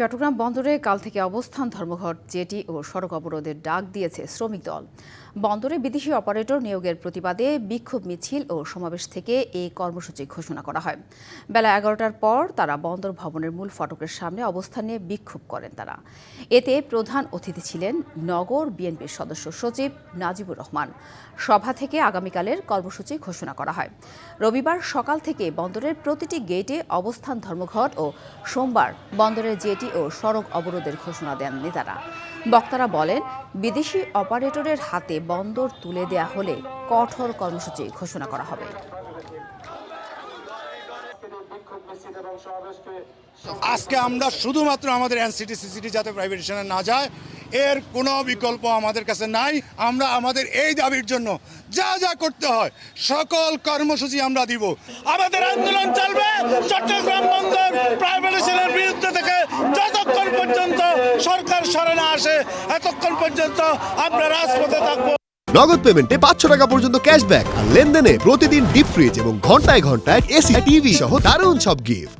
চট্টগ্রাম বন্দরে কাল থেকে অবস্থান ধর্মঘট জেটি ও সড়ক অবরোধের ডাক দিয়েছে শ্রমিক দল। বন্দরে বিদেশি অপারেটর নিয়োগের প্রতিবাদে বিক্ষোভ মিছিল ও সমাবেশ থেকে এই কর্মসূচি ঘোষণা করা হয়। বেলা এগারোটার পর তারা বন্দর ভবনের মূল ফটকের সামনে অবস্থান নিয়ে বিক্ষোভ করেন তারা। এতে প্রধান অতিথি ছিলেন নগর বিএনপির সদস্য সচিব নাজিবুর রহমান। সভা থেকে আগামীকালের কর্মসূচি ঘোষণা করা হয়। রবিবার সকাল থেকে বন্দরের প্রতিটি গেটে অবস্থান ধর্মঘট ও সোমবার বন্দরের জেটি ও সড়ক অবরোধের ঘোষণা দেন নেতারা। বক্তারা বলেন, বিদেশি অপারেটরের হাতে বন্দর তুলে দেয়া হলে কঠোর কর্মসূচি ঘোষণা করা হবে। আজকে আমরা শুধুমাত্র আমাদের এনসিটি, সিসিটি যাতে প্রাইভেটেশনে না যায়, এর কোনো বিকল্প আমাদের কাছে নাই। আমরা আমাদের এই দাবির জন্য যা যা করতে হয়, সকল কর্মসূচি আমরা দিব। আমাদের আন্দোলন চলবে চট্টগ্রাম বন্দর প্রাইভেটাইজেশনের বিরুদ্ধে থেকে যতক্ষণ পর্যন্ত সরকার সরে না আসে, এতক্ষণ পর্যন্ত আমরা রাজপথে থাকব। নগদ পেমেন্টে পাঁচশো টাকা পর্যন্ত ক্যাশব্যাক আর লেনদেনে প্রতিদিন ডিপ ফ্রিজ এবং ঘন্টায় ঘন্টায় এসি, টিভি সহ দারুণ সব গিফট